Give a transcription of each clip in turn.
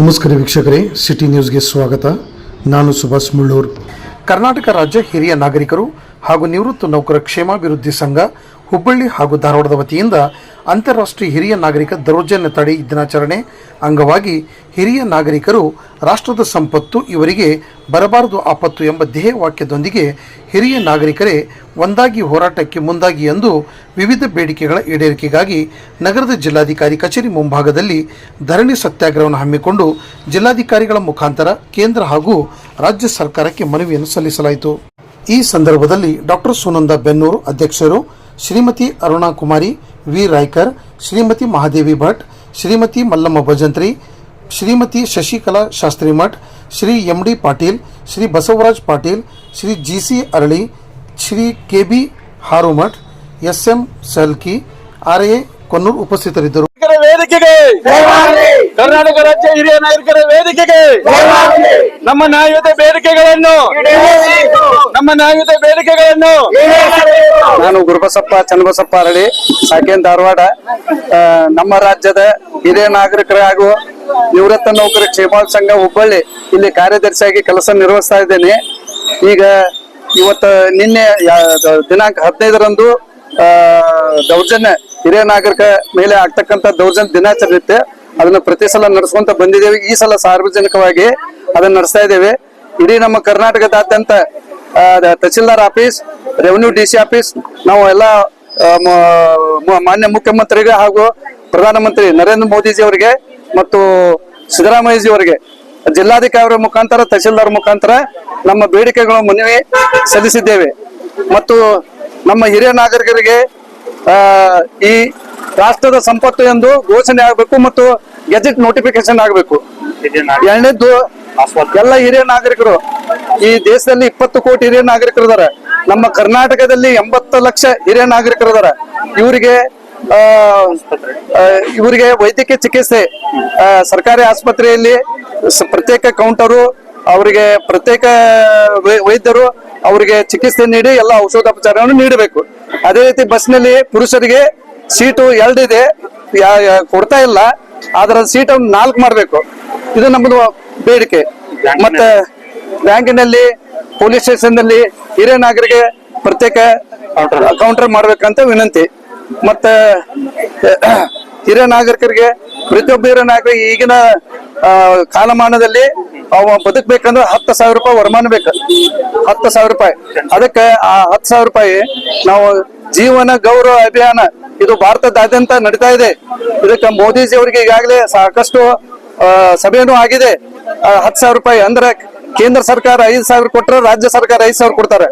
ನಮಸ್ಕಾರ ವೀಕ್ಷಕರೇ, ಸಿಟಿ ನ್ಯೂಸ್ಗೆ ಸ್ವಾಗತ. ನಾನು ಸುಭಾಷ್ ಮುಳ್ಳೂರ್. ಕರ್ನಾಟಕ ರಾಜ್ಯ ಹಿರಿಯ ನಾಗರಿಕರು ಹಾಗೂ ನಿವೃತ್ತ ನೌಕರ ಕ್ಷೇಮಾಭಿವೃದ್ಧಿ ಸಂಘ ಹುಬ್ಬಳ್ಳಿ ಹಾಗೂ ಧಾರವಾಡದ ವತಿಯಿಂದ ಅಂತಾರಾಷ್ಟ್ರೀಯ ಹಿರಿಯ ನಾಗರಿಕ ದೌರ್ಜನ್ಯ ತಡೆ ದಿನಾಚರಣೆ ಅಂಗವಾಗಿ ಹಿರಿಯ ನಾಗರಿಕರು ರಾಷ್ಟ್ರದ ಸಂಪತ್ತು ಇವರಿಗೆ ಬರಬಾರದು ಆಪತ್ತು ಎಂಬ ಧ್ಯೇಯ ವಾಕ್ಯದೊಂದಿಗೆ ಹಿರಿಯ ನಾಗರಿಕರೇ ಒಂದಾಗಿ ಹೋರಾಟಕ್ಕೆ ಮುಂದಾಗಿ ಎಂದು ವಿವಿಧ ಬೇಡಿಕೆಗಳ ಈಡೇರಿಕೆಗಾಗಿ ನಗರದ ಜಿಲ್ಲಾಧಿಕಾರಿ ಕಚೇರಿ ಮುಂಭಾಗದಲ್ಲಿ ಧರಣಿ ಸತ್ಯಾಗ್ರಹವನ್ನು ಹಮ್ಮಿಕೊಂಡು ಜಿಲ್ಲಾಧಿಕಾರಿಗಳ ಮುಖಾಂತರ ಕೇಂದ್ರ ಹಾಗೂ ರಾಜ್ಯ ಸರ್ಕಾರಕ್ಕೆ ಮನವಿಯನ್ನು ಸಲ್ಲಿಸಲಾಯಿತು. ಈ ಸಂದರ್ಭದಲ್ಲಿ ಡಾಕ್ಟರ್ ಸುನಂದ ಬೆನ್ನೂರು ಅಧ್ಯಕ್ಷರು Shrimati Aruna Kumari V Raykar Shrimati Mahadevi Bhat Shrimati Mallamma Bhajantri Shrimati Shashikala Shastri Math Shri M D Patil Shri Basavaraj Patil Shri G C Arali Shri K B Harumath S M Salki R A Konnur ಉಪಸ್ಥಿತರಿದ್ದರು ನಾಯಕರ ವೇದಿಕೆಗೆ. ಕರ್ನಾಟಕ ರಾಜ್ಯ ಹಿರಿಯ ನಾಯಕರ ವೇದಿಕೆಗೆ. ನಮ್ಮ ನ್ಯಾಯಯುತ ಬೇಡಿಕೆಗಳನ್ನು. ನಮ್ಮ ನ್ಯಾಯಯುತ ಬೇಡಿಕೆಗಳನ್ನು. ನಾನು ಗುರುಬಸಪ್ಪ ಚನ್ನಬಸಪ್ಪ ಅರಳಿ ಸಾಕೇನ್ ಧಾರವಾಡ. ನಮ್ಮ ರಾಜ್ಯದ ಹಿರಿಯ ನಾಗರಿಕರ ಹಾಗೂ ನಿವೃತ್ತ ನೌಕರ ಕ್ಷೇಮಾಲ್ ಸಂಘ ಹುಬ್ಬಳ್ಳಿ ಇಲ್ಲಿ ಕಾರ್ಯದರ್ಶಿಯಾಗಿ ಕೆಲಸ ನಿರ್ವಹಿಸ್ತಾ ಇದ್ದೇನೆ. ಈಗ ಇವತ್ತು ನಿನ್ನೆ ಯಾ- ದಿನಾಂಕ ಹದಿನೈದರಂದು ಆ, ದೌರ್ಜನ್ಯ ಹಿರಿಯ ನಾಗರಿಕ ಮೇಲೆ ಆಗ್ತಕ್ಕಂತ ದೌರ್ಜನ್ಯ ದಿನಾಚರಣೆ ಇತ್ತು. ಅದನ್ನ ಪ್ರತಿ ಸಲ ನಡೆಸ್ಕೊಂತ ಬಂದಿದ್ದೇವೆ. ಈ ಸಲ ಸಾರ್ವಜನಿಕವಾಗಿ ಅದನ್ನ ನಡೆಸ್ತಾ ಇದ್ದೇವೆ. ಇಡೀ ನಮ್ಮ ಕರ್ನಾಟಕದಾದ್ಯಂತ tahsildar office, revenue D C office, ನಾವು ಎಲ್ಲ ಮಾನ್ಯ ಮುಖ್ಯಮಂತ್ರಿಗೆ ಹಾಗೂ ಪ್ರಧಾನಮಂತ್ರಿ ನರೇಂದ್ರ ಮೋದಿಜಿ ಅವರಿಗೆ ಮತ್ತು ಸಿದ್ದರಾಮಯ್ಯಜಿ ಅವರಿಗೆ ಜಿಲ್ಲಾಧಿಕಾರಿ ಮುಖಾಂತರ, ತಹಸೀಲ್ದಾರ್ ಮುಖಾಂತರ ನಮ್ಮ ಬೇಡಿಕೆಗಳ ಮನವಿ ಸಲ್ಲಿಸಿದ್ದೇವೆ. ಮತ್ತು ನಮ್ಮ ಹಿರಿಯ ನಾಗರಿಕರಿಗೆ ಈ ರಾಷ್ಟ್ರದ ಸಂಪತ್ತು ಎಂದು ಘೋಷಣೆ ಆಗಬೇಕು ಮತ್ತು ಗೆಜೆಟ್ ನೋಟಿಫಿಕೇಶನ್ ಆಗಬೇಕು. ಎರಡನೇದ್ದು, ಎಲ್ಲ ಹಿರಿಯ ನಾಗರಿಕರು, ಈ ದೇಶದಲ್ಲಿ ಇಪ್ಪತ್ತು ಕೋಟಿ ಹಿರಿಯ ನಾಗರಿಕರು ಇದಾರೆ ನಮ್ಮ ಕರ್ನಾಟಕದಲ್ಲಿ ಎಂಬತ್ತು ಲಕ್ಷ ಹಿರಿಯ ನಾಗರಿಕರು ಇದಾರೆ ಇವರಿಗೆ ಇವರಿಗೆ ವೈದ್ಯಕೀಯ ಚಿಕಿತ್ಸೆ ಸರ್ಕಾರಿ ಆಸ್ಪತ್ರೆಯಲ್ಲಿ ಪ್ರತ್ಯೇಕ ಕೌಂಟರು ಅವರಿಗೆ ಪ್ರತ್ಯೇಕ ವೈದ್ಯರು ಅವರಿಗೆ ಚಿಕಿತ್ಸೆ ನೀಡಿ ಎಲ್ಲ ಔಷಧೋಪಚಾರವನ್ನು ನೀಡಬೇಕು. ಅದೇ ರೀತಿ ಬಸ್ನಲ್ಲಿ ಪುರುಷರಿಗೆ ಸೀಟು ಎರಡಿದೆ ಕೊಡ್ತಾ ಇಲ್ಲ ಅದರ ಸೀಟನ್ನು ನಾಲ್ಕು ಮಾಡಬೇಕು. ಇದು ನಮ್ಮದು ಬೇಡಿಕೆ. ಮತ್ತೆ ಬ್ಯಾಂಕಿನಲ್ಲಿ, ಪೊಲೀಸ್ ಸ್ಟೇಷನ್ನಲ್ಲಿ ಹಿರಿಯ ನಾಗರಿಗೆ ಪ್ರತ್ಯೇಕ ಕೌಂಟರ್ ಮಾಡ್ಬೇಕಂತ ವಿನಂತಿ. ಮತ್ತೆ, ಹಿರಿಯ ನಾಗರಿಕರಿಗೆ, ಪ್ರತಿಯೊಬ್ಬ ಹಿರಿಯ ನಾಗರಿಕ ಈಗಿನ ಕಾಲಮಾನದಲ್ಲಿ ಅವ ಬದುಕ್ಬೇಕಂದ್ರೆ ಹತ್ತು ಸಾವಿರ ರೂಪಾಯಿ ವರಮಾನ ಬೇಕು. ಹತ್ತು ಸಾವಿರ ರೂಪಾಯಿ. ಅದಕ್ಕೆ ಆ ಹತ್ತು ಸಾವಿರ ರೂಪಾಯಿ ನಾವು ಜೀವನ ಗೌರವ ಅಭಿಯಾನ, ಇದು ಭಾರತದಾದ್ಯಂತ ನಡೀತಾ ಇದೆ. ಇದಕ್ಕೆ ಮೋದಿಜಿ ಅವರಿಗೆ ಈಗಾಗಲೇ ಸಾಕಷ್ಟು ಸಭೆಯೂ ಆಗಿದೆ. ಹತ್ತು ಸಾವಿರ ರೂಪಾಯಿ ಅಂದ್ರೆ ಕೇಂದ್ರ ಸರ್ಕಾರ ಐದು ಸಾವಿರ ಕೊಟ್ಟರೆ ರಾಜ್ಯ ಸರ್ಕಾರ ಐದು ಸಾವಿರ ಕೊಡ್ತಾರೆ.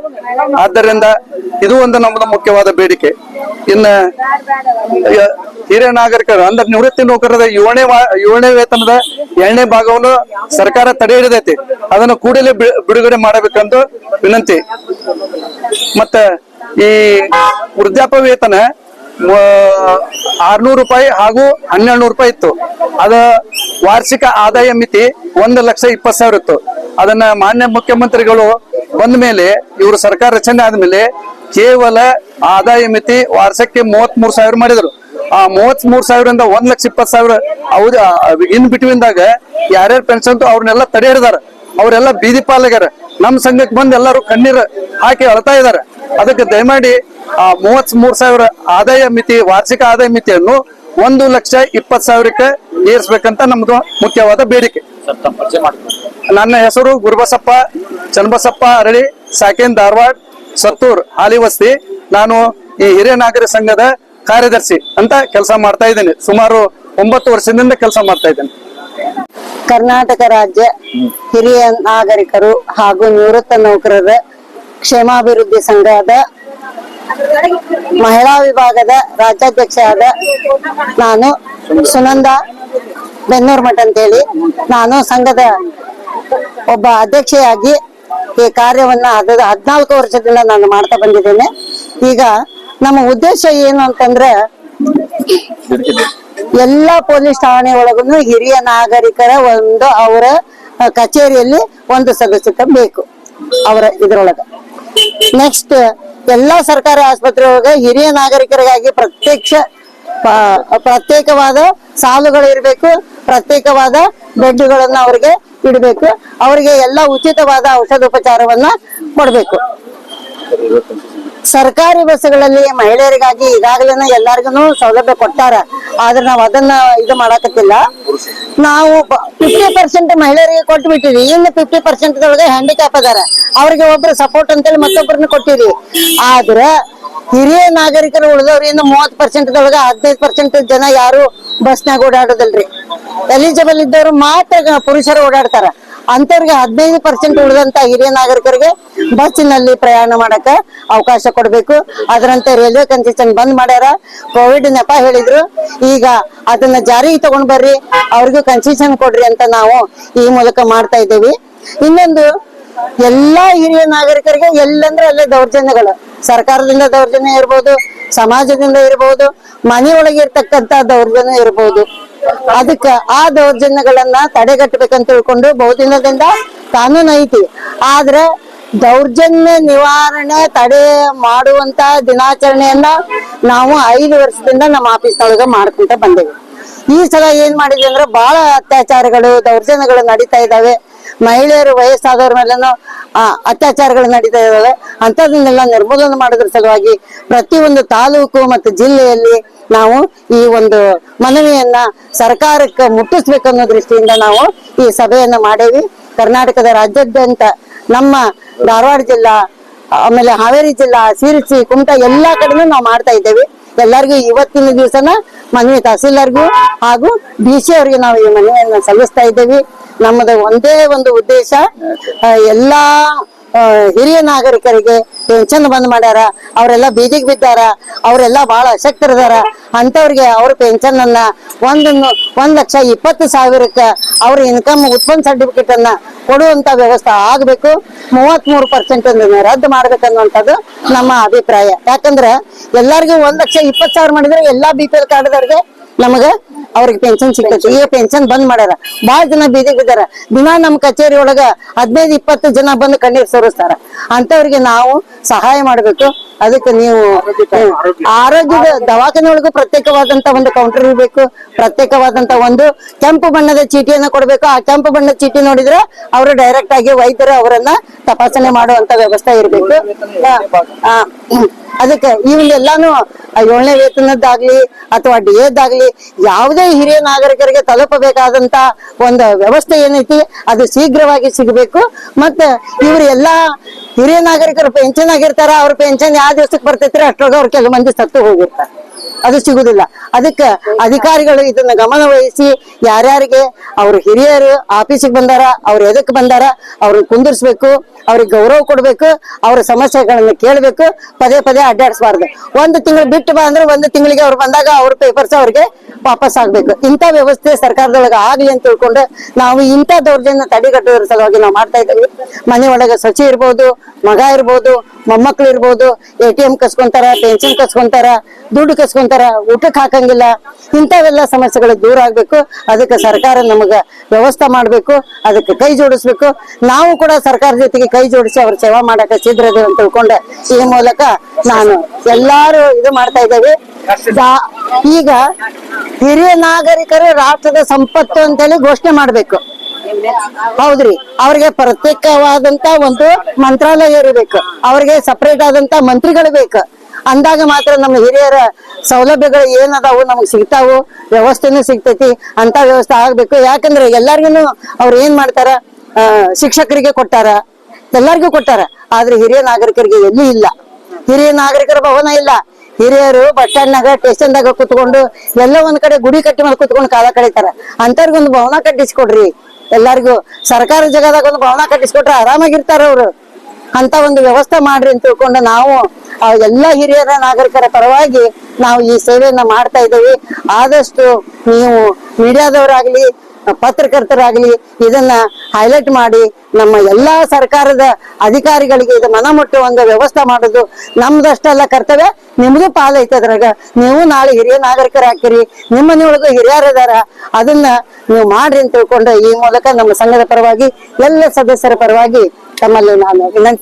ಆದ್ದರಿಂದ ಇದು ಒಂದು ನಮ್ಮದು ಮುಖ್ಯವಾದ ಬೇಡಿಕೆ. ಇನ್ನ ಹಿರಿಯ ನಾಗರಿಕರು, ಅಂದ್ರೆ ನಿವೃತ್ತಿ ನೌಕರರ ಏಳನೇ ಏಳನೇ ವೇತನದ ಎರಡನೇ ಭಾಗವನ್ನು ಸರ್ಕಾರ ತಡೆ ಹಿಡಿದೈತಿ. ಅದನ್ನು ಕೂಡಲೇ ಬಿಡುಗಡೆ ಮಾಡಬೇಕಂದು ವಿನಂತಿ. ಮತ್ತ ಈ ವೃದ್ಧಾಪ ವೇತನ ಆರ್ನೂರು ರೂಪಾಯಿ ಹಾಗೂ ಹನ್ನೆರಡು ನೂರು ರೂಪಾಯಿ ಇತ್ತು. ಅದ ವಾರ್ಷಿಕ ಆದಾಯ ಮಿತಿ ಒಂದು ಲಕ್ಷ ಇಪ್ಪತ್ತು ಸಾವಿರ ಇತ್ತು. ಅದನ್ನ ಮಾನ್ಯ ಮುಖ್ಯಮಂತ್ರಿಗಳು ಬಂದ ಮೇಲೆ ಇವರು ಸರ್ಕಾರ ರಚನೆ ಆದ್ಮೇಲೆ ಕೇವಲ ಆದಾಯ ಮಿತಿ ವಾರ್ಷಕ್ಕೆ ಮೂವತ್ತ್ ಮೂರು ಸಾವಿರ ಮಾಡಿದ್ರು. ಆ ಮೂವತ್ ಮೂರು ಸಾವಿರದಿಂದ ಒಂದ್ ಲಕ್ಷ ಇಪ್ಪತ್ ಸಾವಿರ ಅವ್ರ ಇನ್ ಬಿಟ್ವೀನ್ ದಾಗ ಯಾರ್ಯಾರು ಪೆನ್ಷನ್ ಅವ್ರನ್ನೆಲ್ಲ ತಡೆ ಹಿಡಿದಾರ. ಅವರೆಲ್ಲ ಬೀದಿ ಪಾಲಾಗ್ಯಾರ ನಮ್ ಸಂಘಕ್ಕೆ ಬಂದ್ ಎಲ್ಲರೂ ಕಣ್ಣೀರ್ ಹಾಕಿ ಅಳ್ತಾ ಇದಾರೆ. ಅದಕ್ಕೆ ದಯಮಾಡಿ ಆ ಮೂವತ್ ಮೂರ್ ಸಾವಿರ ಆದಾಯ ಮಿತಿ, ವಾರ್ಷಿಕ ಆದಾಯ ಮಿತಿಯನ್ನು ಒಂದು ಲಕ್ಷ ಇಪ್ಪತ್ ಸಾವಿರಕ್ಕೆ ಏರಿಸ್ಬೇಕಂತ ನಮ್ದು ಮುಖ್ಯವಾದ ಬೇಡಿಕೆ. ನನ್ನ ಹೆಸರು ಗುರುಬಸಪ್ಪ ಚನ್ನಬಸಪ್ಪ ಅರಳಿ ಸಾಕೇನ್ ಧಾರವಾಡ ಸತ್ತೂರ್ ಹಾಲಿವಸ್ತಿ ನಾನು ಈ ಹಿರಿಯ ನಾಗರಿಕ ಸಂಘದ ಕಾರ್ಯದರ್ಶಿ ಅಂತ ಕೆಲಸ ಮಾಡ್ತಾ ಇದ್ದೇನೆ. ಸುಮಾರು ಒಂಬತ್ತು ವರ್ಷದಿಂದ ಕೆಲಸ ಮಾಡ್ತಾ ಇದ್ದೇನೆ. ಕರ್ನಾಟಕ ರಾಜ್ಯ ಹಿರಿಯ ನಾಗರಿಕರು ಹಾಗೂ ನಿವೃತ್ತ ನೌಕರರ ಕ್ಷೇಮಾಭಿವೃದ್ಧಿ ಸಂಘದ ಮಹಿಳಾ ವಿಭಾಗದ ರಾಜ್ಯಾಧ್ಯಕ್ಷ ಆದ ನಾನು ಸುನಂದ ಬೆನ್ನೂರ್ ಮಠ ಅಂತೇಳಿ ನಾನು ಸಂಘದ ಒಬ್ಬ ಅಧ್ಯಕ್ಷೆಯಾಗಿ ಈ ಕಾರ್ಯವನ್ನ ಹದ ಹದಿನಾಲ್ಕು ವರ್ಷದಿಂದ ನಾನು ಮಾಡ್ತಾ ಬಂದಿದ್ದೇನೆ. ಈಗ ನಮ್ಮ ಉದ್ದೇಶ ಏನು ಅಂತಂದ್ರೆ ಎಲ್ಲಾ ಪೊಲೀಸ್ ಠಾಣೆ ಒಳಗೂ ಹಿರಿಯ ನಾಗರಿಕರ ಒಂದು ಅವರ ಕಚೇರಿಯಲ್ಲಿ ಒಂದು ಸದಸ್ಯತ್ವ ಬೇಕು ಅವರ ಇದ್ರೊಳಗ. ನೆಕ್ಸ್ಟ್ ಎಲ್ಲಾ ಸರ್ಕಾರಿ ಆಸ್ಪತ್ರೆ ಒಳಗ ಹಿರಿಯ ನಾಗರಿಕರಿಗಾಗಿ ಪ್ರತ್ಯಕ್ಷ ಪ್ರತ್ಯೇಕವಾದ ಸಾಲುಗಳು ಇರಬೇಕು. ಪ್ರತ್ಯೇಕವಾದ ಬೆಡ್ಗಳನ್ನ ಅವರಿಗೆ ಇಡಬೇಕು. ಅವರಿಗೆ ಎಲ್ಲ ಉಚಿತವಾದ ಔಷಧೋಪಚಾರವನ್ನ ಕೊಡಬೇಕು. ಸರ್ಕಾರಿ ಬಸ್ಗಳಲ್ಲಿ ಮಹಿಳೆಯರಿಗಾಗಿ ಈಗಾಗಲೇ ಎಲ್ಲಾರ್ಗು ಸೌಲಭ್ಯ ಕೊಟ್ಟಾರ ಆದ್ರೆ ನಾವು ಅದನ್ನ ಇದು ಮಾಡಾಕತ್ತಿಲ್ಲ. ನಾವು ಫಿಫ್ಟಿ ಪರ್ಸೆಂಟ್ ಮಹಿಳೆಯರಿಗೆ ಕೊಟ್ಟು ಬಿಟ್ಟಿವಿ ಇನ್ನು ಫಿಫ್ಟಿ ಪರ್ಸೆಂಟ್ ದೊಳಗೆ ಹ್ಯಾಂಡಿಕ್ಯಾಪ್ ಅದಾರ. ಅವ್ರಿಗೆ ಒಬ್ರು ಸಪೋರ್ಟ್ ಅಂತೇಳಿ ಮತ್ತೊಬ್ಬರನ್ನ ಕೊಟ್ಟಿವಿ. ಆದ್ರ ಹಿರಿಯ ನಾಗರಿಕರು ಉಳಿದವ್ರಿಂದ ಮೂವತ್ ಪರ್ಸೆಂಟ್ ದೊಳಗ ಹದಿನೈದು ಪರ್ಸೆಂಟ್ ಜನ ಯಾರು ಬಸ್ನಾಗ ಓಡಾಡೋದಿಲ್ರಿ. ಎಲಿಜಿಬಲ್ ಇದ್ದವರು ಮಾತ್ರ ಪುರುಷರು ಓಡಾಡ್ತಾರ. ಅಂತವ್ರಿಗೆ ಹದಿನೈದು ಪರ್ಸೆಂಟ್ ಉಳಿದಂತ ಹಿರಿಯ ನಾಗರಿಕರಿಗೆ ಬಸ್ಸಿನಲ್ಲಿ ಪ್ರಯಾಣ ಮಾಡಕ ಅವಕಾಶ ಕೊಡಬೇಕು. ಅದರಂತೆ ರೈಲ್ವೆ ಕನ್ಸೆಷನ್ ಬಂದ್ ಮಾಡ್ಯಾರ. ಕೋವಿಡ್ ನೆಪ ಹೇಳಿದ್ರು. ಈಗ ಅದನ್ನ ಜಾರಿಗೆ ತಗೊಂಡ್ ಬರ್ರಿ. ಅವ್ರಿಗೂ ಕನ್ಸೆಷನ್ ಕೊಡ್ರಿ ಅಂತ ನಾವು ಈ ಮೂಲಕ ಮಾಡ್ತಾ ಇದ್ದೇವೆ. ಇನ್ನೊಂದು, ಎಲ್ಲಾ ಹಿರಿಯ ನಾಗರಿಕರಿಗೆ ಎಲ್ಲಂದ್ರೆ ಅಲ್ಲೇ ದೌರ್ಜನ್ಯಗಳು. ಸರ್ಕಾರದಿಂದ ದೌರ್ಜನ್ಯ ಇರ್ಬೋದು, ಸಮಾಜದಿಂದ ಇರ್ಬೋದು, ಮನೆಯೊಳಗೆ ಇರ್ತಕ್ಕಂತ ದೌರ್ಜನ್ಯ ಇರ್ಬೋದು. ಅದಕ್ಕ ಆ ದೌರ್ಜನ್ಯಗಳನ್ನ ತಡೆಗಟ್ಟಬೇಕಂತ ತಿಳ್ಕೊಂಡು ಬಹುದಿನದಿಂದ ಕಾನೂನು ಐತಿ. ಆದ್ರೆ ದೌರ್ಜನ್ಯ ನಿವಾರಣೆ ತಡೆ ಮಾಡುವಂತ ದಿನಾಚರಣೆಯನ್ನ ನಾವು ಐದು ವರ್ಷದಿಂದ ನಮ್ಮ ಆಫೀಸ್ನೊಳಗ ಮಾಡ್ಕೊಂತ ಬಂದೇವಿ. ಈ ಸಲ ಏನ್ ಮಾಡಿದ್ವಿ ಅಂದ್ರೆ ಬಹಳ ಅತ್ಯಾಚಾರಗಳು, ದೌರ್ಜನ್ಯಗಳು ನಡೀತಾ ಇದಾವೆ ಮಹಿಳೆಯರು ವಯಸ್ಸಾದವ್ರ ಮೇಲೂ ಅತ್ಯಾಚಾರಗಳು ನಡೀತಾ ಇದ್ದಾವೆ ಅಂತದನ್ನೆಲ್ಲ ನಿರ್ಮೂಲನೆ ಮಾಡೋದ್ರ ಸಲುವಾಗಿ ಪ್ರತಿಯೊಂದು ತಾಲೂಕು ಮತ್ತು ಜಿಲ್ಲೆಯಲ್ಲಿ ನಾವು ಈ ಒಂದು ಮನವಿಯನ್ನ ಸರ್ಕಾರಕ್ಕೆ ಮುಟ್ಟಿಸ್ಬೇಕನ್ನೋ ದೃಷ್ಟಿಯಿಂದ ನಾವು ಈ ಸಭೆಯನ್ನ ಮಾಡೇವಿ. ಕರ್ನಾಟಕದ ರಾಜ್ಯಾದ್ಯಂತ ನಮ್ಮ ಧಾರವಾಡ ಜಿಲ್ಲಾ, ಆಮೇಲೆ ಹಾವೇರಿ ಜಿಲ್ಲಾ, ಸಿರಿಸಿ, ಕುಮಟಾ ಎಲ್ಲಾ ಕಡೆನೂ ನಾವು ಮಾಡ್ತಾ ಇದ್ದೇವೆ. ಎಲ್ಲರಿಗೂ ಇವತ್ತಿನ ದಿವಸನ ಮನವಿ ತಹಸೀಲ್ದಾರ್ಗೂ ಹಾಗೂ ಡಿ ಸಿ ಅವರಿಗೆ ನಾವು ಈ ಮನವಿಯನ್ನ ಸಲ್ಲಿಸ್ತಾ ಇದ್ದೇವೆ. ನಮ್ಮದು ಒಂದೇ ಒಂದು ಉದ್ದೇಶ ಎಲ್ಲಾ ಹಿರಿಯ ನಾಗರಿಕರಿಗೆ ಪೆನ್ಷನ್ ಬಂದ್ ಮಾಡ್ಯಾರ, ಅವರೆಲ್ಲ ಬೀದಿಗೆ ಬಿದ್ದಾರ, ಅವರೆಲ್ಲ ಬಹಳ ಅಶಕ್ತರಿದಾರ ಅಂತವ್ರಿಗೆ ಅವ್ರ ಪೆನ್ಷನ್ ಅನ್ನ ಒಂದು ಒಂದ್ ಲಕ್ಷ ಇಪ್ಪತ್ತು ಸಾವಿರಕ್ಕ ಅವ್ರ ಇನ್ಕಮ್ ಉತ್ಪನ್ನ ಸರ್ಟಿಫಿಕೇಟ್ ಅನ್ನ ಕೊಡುವಂತ ವ್ಯವಸ್ಥೆ ಆಗ್ಬೇಕು. ಮೂವತ್ ಮೂರು ಪರ್ಸೆಂಟ್ ರದ್ದು ಮಾಡ್ಬೇಕನ್ನುವಂಥದ್ದು ನಮ್ಮ ಅಭಿಪ್ರಾಯ. ಯಾಕಂದ್ರೆ ಎಲ್ಲರಿಗೂ ಒಂದ್ ಲಕ್ಷ ಇಪ್ಪತ್ತು ಸಾವಿರ ಮಾಡಿದ್ರೆ ಎಲ್ಲಾ ಬಿ ಪಿ ಎಲ್ ಕಾರ್ಡ್ದವ್ರಿಗೆ ನಮಗ ಅವ್ರಿಗೆ ಪೆನ್ಷನ್ ಸಿಗ್ತೈತಿ. ಈ ಪೆನ್ಷನ್ ಬಂದ್ ಮಾಡ್ಯಾರ. ಬಹಳ ಜನ ಬೀದಿಗೆ ಬಿದ್ದಾರ. ದಿನಾ ನಮ್ ಕಚೇರಿ ಒಳಗ ಹದಿನೈದು, ಇಪ್ಪತ್ತು ಜನ ಬಂದು ಕಣ್ಣೀರ್ ಸೋರಿಸ್ತಾರ. ಅಂತವ್ರಿಗೆ ನಾವು ಸಹಾಯ ಮಾಡ್ಬೇಕು. ಅದಕ್ಕೆ ನೀವು ಆರೋಗ್ಯದ ದವಾಖಾನೆ ಒಳಗೂ ಪ್ರತ್ಯೇಕವಾದಂತ ಒಂದು ಕೌಂಟರ್ ಇರ್ಬೇಕು. ಪ್ರತ್ಯೇಕವಾದಂತ ಒಂದು ಕೆಂಪು ಬಣ್ಣದ ಚೀಟಿಯನ್ನ ಕೊಡ್ಬೇಕು. ಆ ಕೆಂಪು ಬಣ್ಣದ ಚೀಟಿ ನೋಡಿದ್ರೆ ಅವರು ಡೈರೆಕ್ಟ್ ಆಗಿ ವೈದ್ಯರು ಅವರನ್ನ ತಪಾಸಣೆ ಮಾಡುವಂತ ವ್ಯವಸ್ಥೆ ಇರ್ಬೇಕು. ಅದಕ್ಕೆ ಇವೆಲ್ಲಾನು ಏಳನೇ ವೇತನದ್ದಾಗ್ಲಿ ಅಥವಾ ಡಿ ಎದ್ದಾಗ್ಲಿ ಯಾವುದೇ ಹಿರಿಯ ನಾಗರಿಕರಿಗೆ ತಲುಪಬೇಕಾದಂತ ಒಂದು ವ್ಯವಸ್ಥೆ ಏನೈತಿ, ಅದು ಶೀಘ್ರವಾಗಿ ಸಿಗಬೇಕು. ಮತ್ತೆ ಇವ್ರು ಎಲ್ಲಾ ಹಿರಿಯ ನಾಗರಿಕರು ಪೆನ್ಷನ್ ಆಗಿರ್ತಾರ, ಅವ್ರ ಪೆನ್ಷನ್ ಯಾವ ದಿವಸಕ್ಕೆ ಬರ್ತೈತ್ರಿ ಅಷ್ಟೊಳಗೆ ಅವ್ರ ಕೆಲವು ಮಂದಿ ಸತ್ತು ಹೋಗಿರ್ತಾರೆ. ಅದು ಸಿಗುದಿಲ್ಲ. ಅದಕ್ಕೆ ಅಧಿಕಾರಿಗಳು ಇದನ್ನ ಗಮನ ವಹಿಸಿ ಯಾರ್ಯಾರಿಗೆ ಅವ್ರ ಹಿರಿಯರು ಆಫೀಸಿಗೆ ಬಂದಾರ, ಅವ್ರು ಎದಕ್ ಬಂದಾರ ಅವ್ರನ್ನ ಕುಂದಿರ್ಸ್ಬೇಕು, ಅವ್ರಿಗೆ ಗೌರವ ಕೊಡ್ಬೇಕು, ಅವ್ರ ಸಮಸ್ಯೆಗಳನ್ನ ಕೇಳ್ಬೇಕು, ಪದೇ ಪದೇ ಅಡ್ಡಾಡಿಸ್ಬಾರ್ದು. ಒಂದು ತಿಂಗಳು ಬಿಟ್ಟು ಬಾ ಅಂದ್ರೆ ಒಂದು ತಿಂಗಳಿಗೆ ಅವ್ರು ಬಂದಾಗ ಅವ್ರ ಪೇಪರ್ಸ್ ಅವ್ರಿಗೆ ವಾಪಸ್ ಆಗ್ಬೇಕು. ಇಂಥ ವ್ಯವಸ್ಥೆ ಸರ್ಕಾರದೊಳಗೆ ಆಗ್ಲಿ ಅಂತ ತಿಳ್ಕೊಂಡು ನಾವು ಇಂಥ ದೌರ್ಜನ್ಯ ತಡೆಗಟ್ಟೋದ್ರ ಸಲುವಾಗಿ ನಾವು ಮಾಡ್ತಾ ಇದ್ದೀವಿ. ಮನೆ ಒಳಗೆ ಸಚಿವ ಇರ್ಬೋದು, ಮಗ ಇರ್ಬೋದು, ಮೊಮ್ಮಕ್ಳು ಇರ್ಬೋದು, ಎ ಟಿ ಎಂ ಕಸ್ಕೊಂತಾರ, ಪೆನ್ಷನ್ ಕಸ್ಕೊಂತಾರ, ದುಡ್ಡು ಕಸ್ಕೊಂತಾರ ಊಟಕ್ಕೆ ಹಾಕಂಗಿಲ್ಲ, ಇಂಥವೆಲ್ಲ ಸಮಸ್ಯೆಗಳು ದೂರ ಆಗ್ಬೇಕು. ಅದಕ್ಕೆ ಸರ್ಕಾರ ನಮಗ ವ್ಯವಸ್ಥೆ ಮಾಡ್ಬೇಕು, ಅದಕ್ಕೆ ಕೈ ಜೋಡಿಸ್ಬೇಕು. ನಾವು ಕೂಡ ಸರ್ಕಾರ ಜೊತೆಗೆ ಕೈ ಜೋಡಿಸಿ ಅವ್ರ ಸೇವಾ ಮಾಡಕ್ಕೆ ಸಿದ್ಧರದು ಅಂತ ತಿಳ್ಕೊಂಡೆ. ಈ ಮೂಲಕ ನಾನು ಎಲ್ಲಾರು ಇದು ಮಾಡ್ತಾ ಇದ್ದೇವೆ. ಈಗ ಹಿರಿಯ ನಾಗರಿಕರು ರಾಷ್ಟ್ರದ ಸಂಪತ್ತು ಅಂತೇಳಿ ಘೋಷಣೆ ಮಾಡ್ಬೇಕು. ಹೌದ್ರಿ, ಅವ್ರಿಗೆ ಪ್ರತ್ಯೇಕವಾದಂತ ಒಂದು ಮಂತ್ರಾಲಯ ಇರಬೇಕು. ಅವ್ರಿಗೆ ಸಪರೇಟ್ ಆದಂತ ಮಂತ್ರಿಗಳು ಬೇಕು. ಅಂದಾಗ ಮಾತ್ರ ನಮ್ಮ ಹಿರಿಯರ ಸೌಲಭ್ಯಗಳು ಏನದಾವು, ನಮಗ್ ಸಿಗ್ತಾವು, ವ್ಯವಸ್ಥೆನೂ ಸಿಗ್ತೈತಿ, ಅಂತ ವ್ಯವಸ್ಥೆ ಆಗ್ಬೇಕು. ಯಾಕಂದ್ರೆ ಎಲ್ಲಾರ್ಗು ಅವ್ರು ಏನ್ ಮಾಡ್ತಾರ ಶಿಕ್ಷಕರಿಗೆ ಕೊಟ್ಟಾರ, ಎಲ್ಲರಿಗೂ ಕೊಟ್ಟಾರ. ಆದ್ರೆ ಹಿರಿಯ ನಾಗರಿಕರಿಗೆ ಎಲ್ಲೂ ಇಲ್ಲ. ಹಿರಿಯ ನಾಗರಿಕರ ಭವನ ಇಲ್ಲ. ಹಿರಿಯರು ಬಸ್ ಸ್ಟ್ಯಾಂಡ್ನಾಗ ಸ್ಟೇಷನ್ದಾಗ ಕುತ್ಕೊಂಡು ಎಲ್ಲ ಒಂದ್ ಕಡೆ ಗುಡಿ ಕಟ್ಟಿ ಮೇಲೆ ಕುತ್ಕೊಂಡು ಕಾಲ ಕಳೀತಾರ. ಅಂತರ್ಗೊಂದು ಭವನ ಕಟ್ಟಿಸ್ಕೊಡ್ರಿ. ಎಲ್ಲಾರ್ಗು ಸರ್ಕಾರ ಜಗದಾಗ ಒಂದು ಭವನ ಕಟ್ಟಿಸ್ಕೊಟ್ರೆ ಆರಾಮಾಗಿರ್ತಾರ ಅವ್ರು. ಅಂತ ಒಂದು ವ್ಯವಸ್ಥೆ ಮಾಡ್ರಿ ಅಂತ ತಿಳ್ಕೊಂಡು ನಾವು ಎಲ್ಲ ಹಿರಿಯರ ನಾಗರಿಕರ ಪರವಾಗಿ ನಾವು ಈ ಸೇವೆಯನ್ನ ಮಾಡ್ತಾ ಇದ್ದೀವಿ. ಆದಷ್ಟು ನೀವು ಮೀಡಿಯಾದವರಾಗ್ಲಿ, ಪತ್ರಕರ್ತರಾಗ್ಲಿ ಇದನ್ನ ಹೈಲೈಟ್ ಮಾಡಿ, ನಮ್ಮ ಎಲ್ಲಾ ಸರ್ಕಾರದ ಅಧಿಕಾರಿಗಳಿಗೆ ಇದು ಮನ ಮುಟ್ಟುವ ಒಂದು ವ್ಯವಸ್ಥೆ ಮಾಡುದು ನಮ್ದಷ್ಟೆಲ್ಲ ಕರ್ತವ್ಯ, ನಿಮ್ದು ಪಾಲೈತೆ ಅದ್ರಾಗ. ನೀವು ನಾಳೆ ಹಿರಿಯ ನಾಗರಿಕರಾಗ್ತೀರಿ ನಿಮ್ಮ ಮನೆಯೊಳಗೂ ಹಿರಿಯರಿದಾರ ಅದನ್ನ ನೀವು ಮಾಡ್ರಿ ಅಂತ ತಿಳ್ಕೊಂಡು ಈ ಮೂಲಕ ನಮ್ಮ ಸಂಘದ ಪರವಾಗಿ ಎಲ್ಲ ಸದಸ್ಯರ ಪರವಾಗಿ ತಮ್ಮಲ್ಲಿ ನಾನು ವಿನಂತಿ